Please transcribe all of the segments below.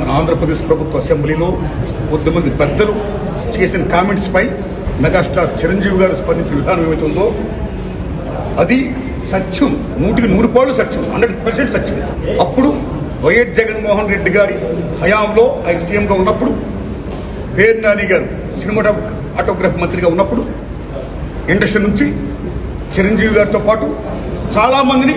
మన ఆంధ్రప్రదేశ్ ప్రభుత్వ అసెంబ్లీలో కొద్దిమంది పెద్దలు చేసిన కామెంట్స్పై మెగాస్టార్ చిరంజీవి గారు స్పందించిన విధానం ఏమైతుందో అది సత్యం. నూటికి నూరు పాళ్ళు సత్యం. హండ్రెడ్ పర్సెంట్ సత్యం. అప్పుడు వైఎస్ జగన్మోహన్ రెడ్డి గారి హయాంలో ఆయన సీఎంగా ఉన్నప్పుడు పేరు నాని గారు సినిమాటో ఆటోగ్రఫీ మంత్రిగా ఉన్నప్పుడు ఇండస్ట్రీ నుంచి చిరంజీవి గారితో పాటు చాలామందిని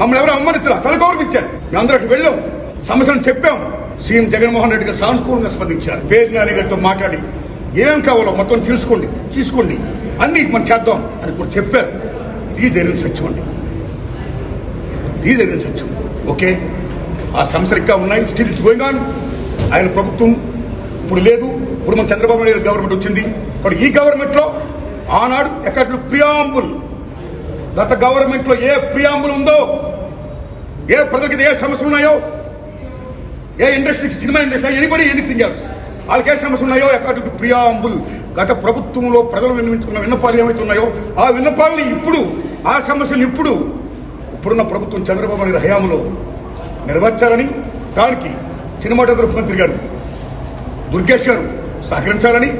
మమ్మల్ని ఎవరు అవమానించాల తను గౌరవించారు. మేము అందరూ అక్కడికి వెళ్ళాం. సమస్యను చెప్పాం. సీఎం జగన్మోహన్ రెడ్డి గారు సానుకూలంగా స్పందించారు పేరు నాని గారితో మాట్లాడి ఏం కావాలో మొత్తం తెలుసుకోండి తీసుకోండి. అన్ని మనం చేద్దాం అని కూడా చెప్పారు. ఇది జరిగిన సత్యం అండి. ఇది జరిగిన సత్యం. ఓకే? ఆ సమస్యలు ఇంకా ఉన్నాయి. స్టిల్ ఇట్స్ గోయింగ్ ఆన్ ఆయన ప్రభుత్వం ఇప్పుడు లేదు. ఇప్పుడు మన చంద్రబాబు నాయుడు గవర్నమెంట్ వచ్చింది. ఇప్పుడు ఈ గవర్నమెంట్లో ఆనాడు ఎక్కడ ప్రియాంబుల్ గత గవర్నమెంట్లో ఏ ప్రియాంబుల్ ఉందో ఏ ప్రజలకి ఏ సమస్యలు ఉన్నాయో ఏ ఇండస్ట్రీకి cinema industry anybody anything else వాళ్ళకి ఏ సమస్యలు ఉన్నాయో అకార్డింగ్ టు ప్రియాంబుల్ గత ప్రభుత్వంలో ప్రజలు విన్నవించుకున్న విన్నపాలు ఏమైతే ఉన్నాయో ఆ విన్నపాలని ఇప్పుడు ఆ సమస్యలు ఇప్పుడు ఇప్పుడున్న ప్రభుత్వం చంద్రబాబు నాయుడు హయాంలో నెరవేర్చాలని దానికి సినిమాటోగ్రఫీ మంత్రి గారు దుర్గేష్ గారు సహకరించాలని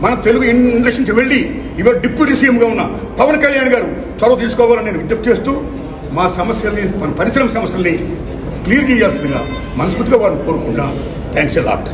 మన తెలుగు ఇండస్ట్రీ నుంచి వెళ్ళి ఇవాళ డిప్యూటీ సీఎంగా ఉన్న పవన్ కళ్యాణ్ గారు చొరవ తీసుకోవాలని నేను విజ్ఞప్తి చేస్తూ మా సమస్యల్ని మన పరిశ్రమ సమస్యల్ని క్లియర్ చేయాల్సిందిగా మనస్ఫూర్తిగా వారిని కోరుకుంటున్నా. Thanks lot